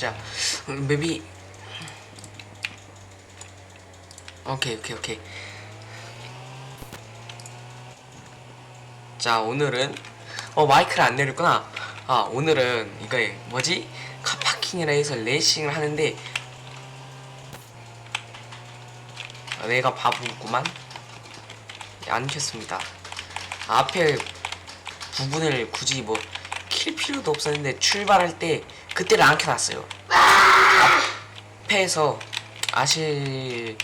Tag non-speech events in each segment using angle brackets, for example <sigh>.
자 음, 맵이 오케이 오케이 오케이. 자 오늘은 어 마이크를 안 내렸구나. 아 오늘은 이거 뭐지? 카파킹이라 해서 레이싱을 하는데 아, 내가 바보구만. 안 켰습니다. 앞에 부분을 굳이 뭐 킬 필요도 없었는데 출발할 때 그때를 안 켜놨어요. 앞에서 아실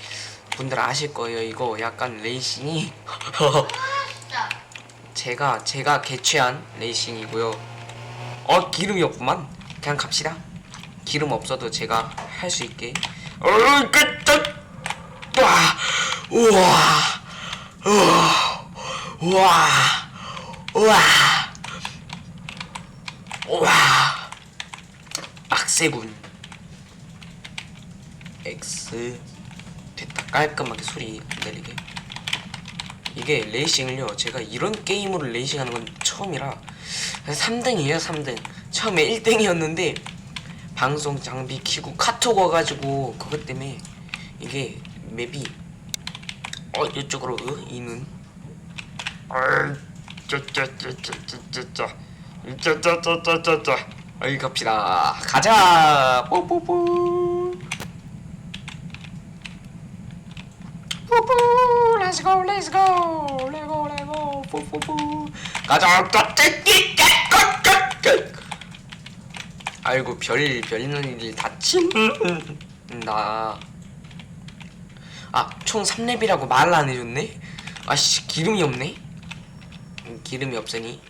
분들 아실 거예요. 이거 약간 레이싱이. <laughs> 제가 제가 개최한 레이싱이고요. 어 기름이 없구만. 그냥 갑시다. 기름 없어도 제가 할 수 있게. 어, 끝, 와, 우와, 우와, 우와, 우와, 우 와, 빡세군. X. 됐다. 깔끔하게 소리 안 들리게. 이게 레이싱을요 제가 이런 게임으로 레이싱하는 건 처음이라 3등이에요 3등. 처음에 1등이었는데 방송 장비 키고 카톡 와가지고 그것 때문에 이게 맵이 어 이쪽으로 으 이는 짜짜짜짜짜짜짜 짜짜짜짜짜짜 어이 갑시다. 가자. 뽀뽀뽀. 뽀뽀. 렛츠 고 렛츠 고 레고 레고 뽀뽀뽀. 가자. 깨끗깨끗 아이고 별 별는 일 다친다. 아총 3렙이라고 말을 안 해줬네? 아씨 기름이 없네? 음, 기름이 없으니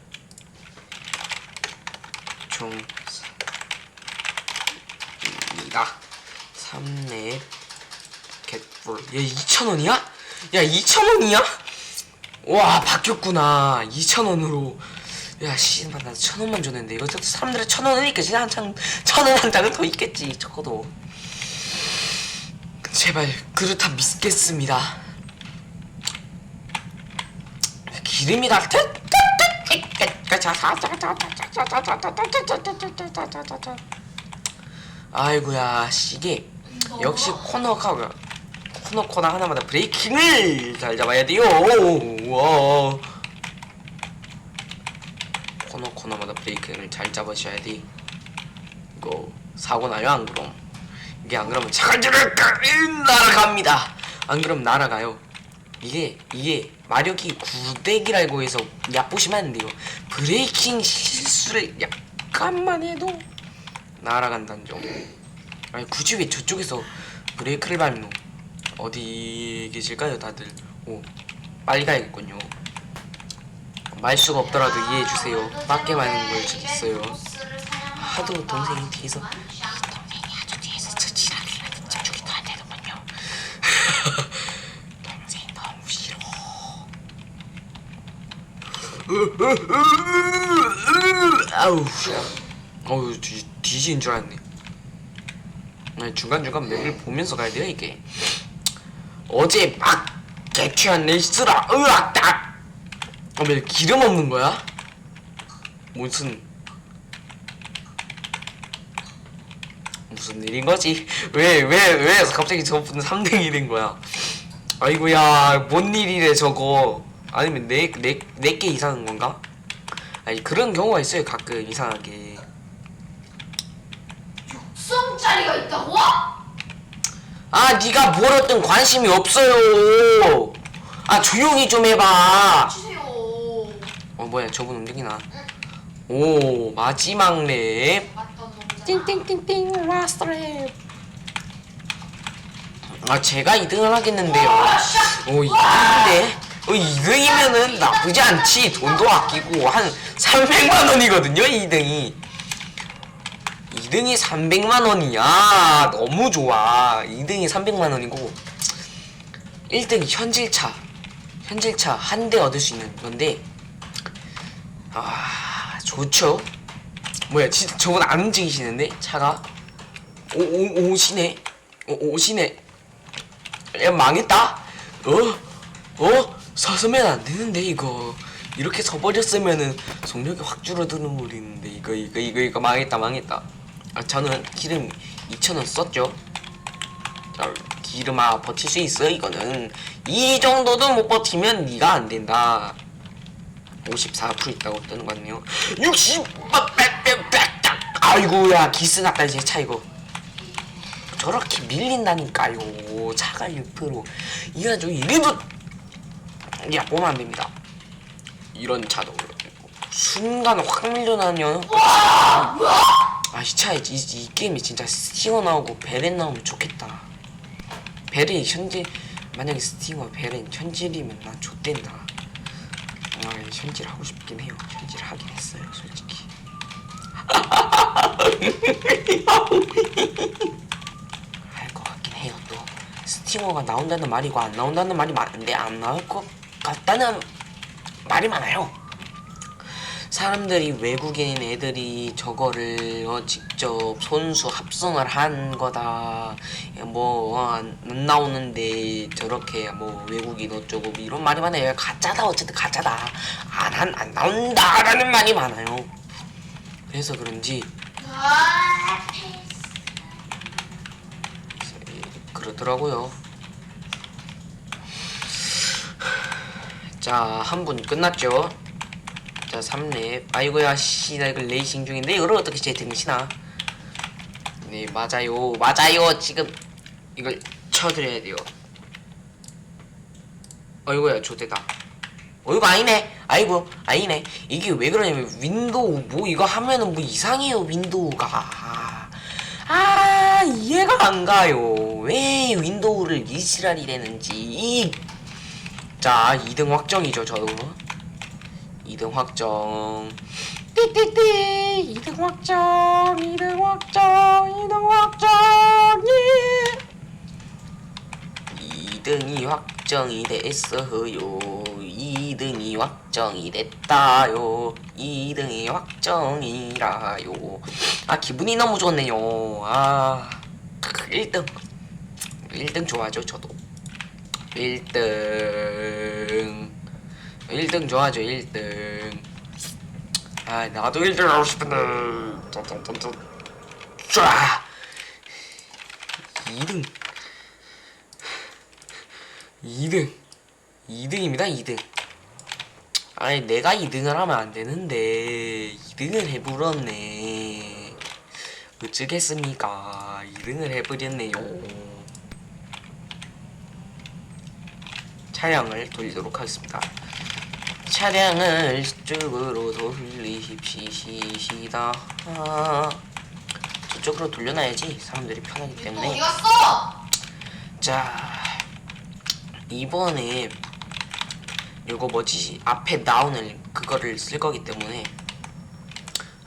총 입니다 3렙 겟볼 얘 2,000원이야? 야 2,000원이야? 와 바뀌었구나 2,000원으로 야 씨발 나 1,000원만 줬는데 이거 또 사람들이 1,000원이니까 진짜 한장 1,000원 한 장은 더 있겠지 적어도 제발 그렇다 믿겠습니다 기름이다 아이고야 씨, 이게 역시 코너가 코너 코너 하나마다 브레이킹을 잘 잡아야 돼요. 와. 코너 코너마다 브레이킹을 잘 잡으셔야 돼. 이거 사고 나요 안 그럼? 이게 안 그러면 차가 지를까 날아갑니다. 안 그럼 날아가요. 이게 이게 마력이 900이라고 해서 얕보시면 안 돼요. 브레이킹 실수를 약간만 해도 날아간다는 점. 아니 굳이 왜 저쪽에서 브레이크를 밟노? 어디 계실까요, 다들? 오, 빨리 가야겠군요. 말 수가 없더라도 이해해 주세요. 밖에 많은 걸 있어요. 하도 동생이 뒤에서 동생이 아주 뒤에서 저 지랄을 하는 저쪽이 더안 되는군요. 동생 너무 싫어. 아우, 어우 뒤 뒤지는 줄 알았네. 중간중간 맵을 보면서 가야 돼요 이게 어제 막 개취한 레이스라 으악 딱 어, 왜 기름 없는 거야? 무슨 무슨 일인 거지? 왜 왜 왜 갑자기 저분 3등이 된 거야? 아이고야 뭔 일이래 저거 아니면 내내내개 이상한 건가? 아니 그런 경우가 있어요 가끔 이상하게. 육성짜리가 있다고? 아 네가 뭘 어떤 관심이 없어요. 아 조용히 좀 해봐. 주세요. 어 뭐야 저분 움직이나? 오 마지막 랩. 맞던 놈. 띵띵띵띵 라스트 랩. 아 제가 2등을 하겠는데요. 오 2등인데 어 2등이면은 나쁘지 않지. 돈도 아끼고 한 300만 원이거든요 2등이. 2등이 300만 원이야 너무 좋아. 2등이 300만 원이고. 1등이 현질차. 현질차 한 대 얻을 수 있는 건데. 아 좋죠. 뭐야 진짜 저분 안 움직이시는데? 차가? 오, 오 오시네. 오, 오시네. 야 망했다. 어? 어? 서서면 안 되는데 이거 이렇게 서버렸으면은 속력이 확 줄어드는 물인데 이거 이거 이거 이거 망했다 망했다 아, 저는 기름 2,000원 썼죠. 자, 기름아 버틸 수 있어 이거는 이 정도도 못 버티면 네가 안 된다. 54% 있다고 뜨는 거 같네요. 60 아이고야 기스 났다 이제 차 이거. 저렇게 밀린다니까요. 차가 6% 이거 좀 이래도 야 보면 안 됩니다. 이런 차도 순간 확 밀려나면 아, 이 차에 이, 이 게임이 진짜 스팅어 나오고 베렌 나오면 좋겠다. 베렌이 현재 만약에 스팅어 베렌 현질이면 난 좋댄다. 아, 현질 하고 싶긴 해요. 현질 하긴 했어요, 솔직히. <laughs> 할 것 같긴 해요, 또. 스팅어가 나온다는 말이고 안 나온다는 말이 많은데 안 나올 것 같다는 말이 많아요. 사람들이 외국인 애들이 저거를 어, 직접 손수 합성을 한 거다 뭐 어, 안, 나오는데 저렇게 뭐 외국인 어쩌고 뭐 이런 말이 많아요 가짜다 어쨌든 가짜다 안, 한, 안 나온다 라는 말이 많아요 그래서 그런지 아. 그러더라고요 자 한 분 끝났죠? 자 3렙 아이고야 씨 나 이거 레이싱 중인데 이걸 어떻게 채팅이시나? 네 맞아요. 맞아요. 지금 이걸 쳐드려야 돼요. 어이구야 좋대다. 어이구 아니네. 아이고 아니네. 이게 왜 그러냐면 윈도우 뭐 이거 하면은 뭐 이상해요 윈도우가. 아 이해가 안 가요. 왜 윈도우를 이지랄이라는지 자 2등 확정이죠 저도. 2등 확정. 띠띠띠 2등 확정 2등 확정 2등 확정 예 2등이 확정이 됐어요. 2등이 확정이 됐다요. 2등이 확정이라요. 아 기분이 너무 좋네요. 아 1등. 1등 좋아하죠 저도 1등. 1등 좋아하죠 1등. 아 나도 1등 하고 싶은데. 짠짠짠짠. 쫙! 2등. 2등. 2등입니다 2등. 아니 내가 2등을 하면 안 되는데. 2등을 해버렸네. 어쩌겠습니까? 2등을 해버렸네요 차량을 돌리도록 하겠습니다. 차량을 이쪽으로 돌리십시다. 아, 저쪽으로 돌려놔야지 사람들이 편하기 또 때문에. 어디 갔어? 자 이번에 요거 뭐지? 앞에 나오는 그거를 쓸 거기 때문에.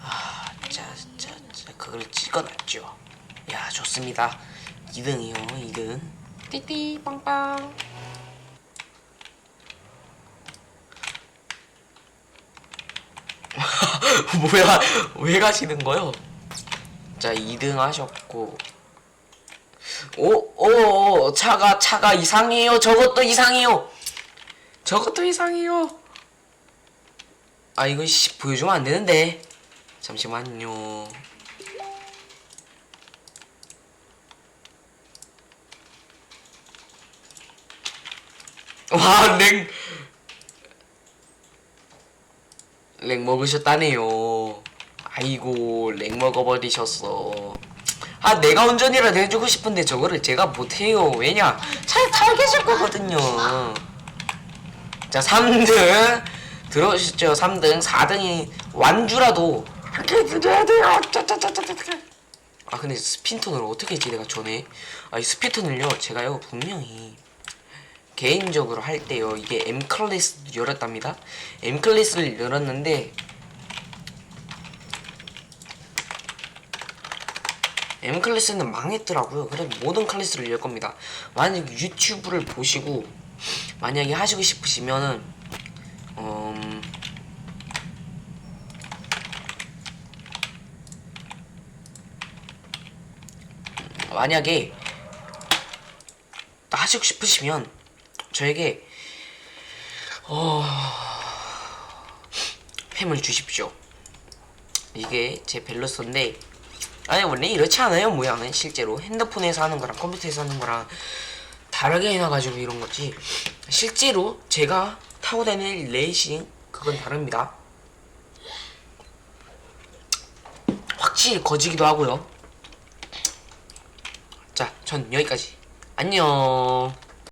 아 자 자 자 그걸 찍어놨죠. 야 좋습니다. 2등이요 2등. 띠띠 빵빵 <laughs> 뭐야 왜 가시는 거요? 자 2등 하셨고 오, 오, 차가, 차가 이상해요. 저것도 이상해요. 저것도 이상해요. 아, 이거 씨, 보여주면 안 되는데. 잠시만요. 와, 랭. 랭 먹으셨다네요. 아이고, 랭 먹어버리셨어. 아 내가 운전이라 해주고 싶은데 저거를 제가 못해요. 왜냐? 잘 타고 계실 거거든요. 자 3등. 들어오셨죠? 3등. 4등이 완주라도 이렇게 드려야 돼요. 아 근데 스피턴을 어떻게 했지 내가 전에 아이 스피턴을요 제가요 분명히 개인적으로 할 때요 이게 M 클래스 열었답니다 M 클래스를 열었는데 M 클래스는 망했더라고요. 그래서 모든 클래스를 열 겁니다. 만약 유튜브를 보시고 만약에 하시고 싶으시면은 음, 만약에 하시고 싶으시면 저에게 어, 햄을 주십시오. 이게 제 밸런스인데 아니 원래 이렇지 않아요 모양은. 실제로 핸드폰에서 하는 거랑 컴퓨터에서 하는 거랑 다르게 해놔가지고 이런 거지. 실제로 제가 타고 다니는 레이싱 그건 다릅니다. 확실히 거지기도 하고요. 자 전 여기까지. 안녕